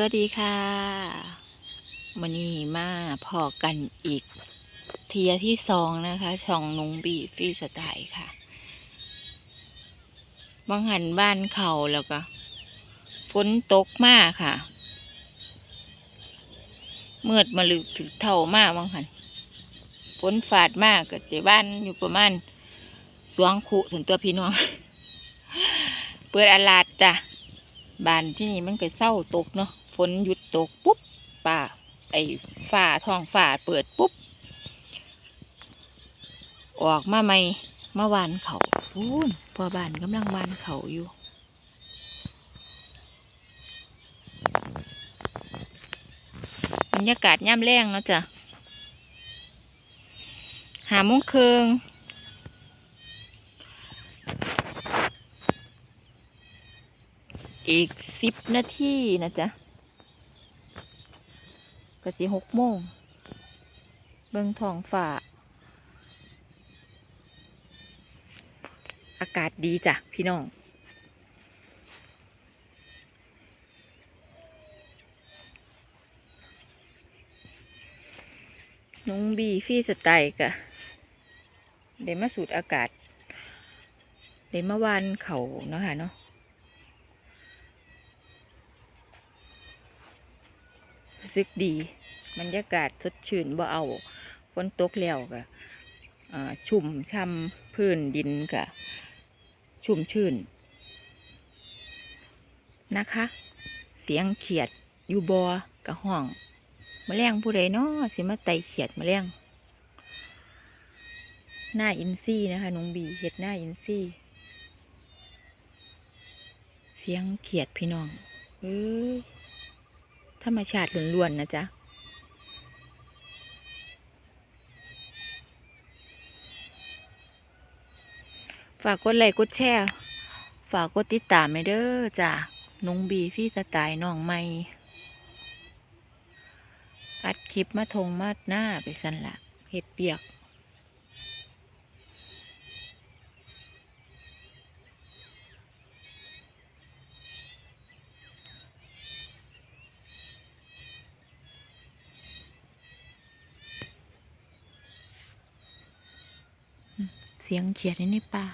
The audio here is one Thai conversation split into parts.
สวัสดีค่ะวันนี้มาพอกันอีก เทียที่สองนะคะช่องนุงบีฟีสไตล์ค่ะบางหันบ้านเขาแล้วก็ฝนตกมากค่ะ เมื่อมาลึกถึงเท่ามากบางหันฝนฝาดมากก็จะบ้านอยู่ประมาณสวงขุถึงตัวพี่น้อง เปิดอาลาดจ้ะบานที่นี่มันก็เศร้าตกเนาะ ฝนหยุดตกปุ๊บป่าไอ้ฝ่าท้องฝ่าเปิดปุ๊บ ออกมาใหม่มาวานเขาพูนพอบานกำลังวานเขาอยู่บรรยากาศย่ำแรงเนาะจ้ะหาโมงครึ่งอีกสิบนาทีนะจ๊ะ ก็สิหกโมงเบิ่งท้องฟ้าอากาศดีจ้ะพี่น้องน้องบีฟรีสไตล์กะเดี๋ยวมาสูดอากาศเดี๋ยวมาวานเขาเนาะค่ะเนาะ รู้สึกดีบรรยากาศสดชื่นบ่เอาฝนตกแล้วก็ชุ่มช่ำพื้นดินก็ชุ่มชื่น นะคะ เสียงเขียดอยู่บอกระห้องมแมลงผู้ใดเนาะสิมาไตเขียดมแมลงหน้าอินซี่นะคะน้องบีเห็ดหน้าอินซี่ เสียงเขียดพี่น้องเอ้ยธ รรมชาติล้วนๆนะจ๊ะฝากกดไลค์กดแชร์ ฝากกดติดตามให้เด้อจ้ะนุงบีพี่สไตล์น้องใหม่อัดคลิปมาทงมาหน้าไปสั่นละเห็ดเปียก สียงเขียดในป่า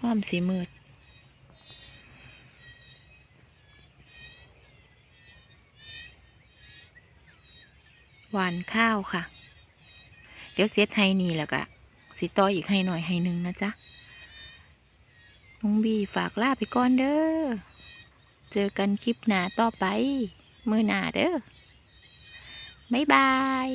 ความสีมืดหวานข้าวค่ะ เดี๋ยวเซตให้นี่แล้วก็สิต่ออีกให้หน่อยให้หนึ่งนะจ๊ะน้องบีฝากลาไปก่อนเด้อ เจอกันคลิปหน้าต่อไป มือหน้าเด้อบ๊ายบาย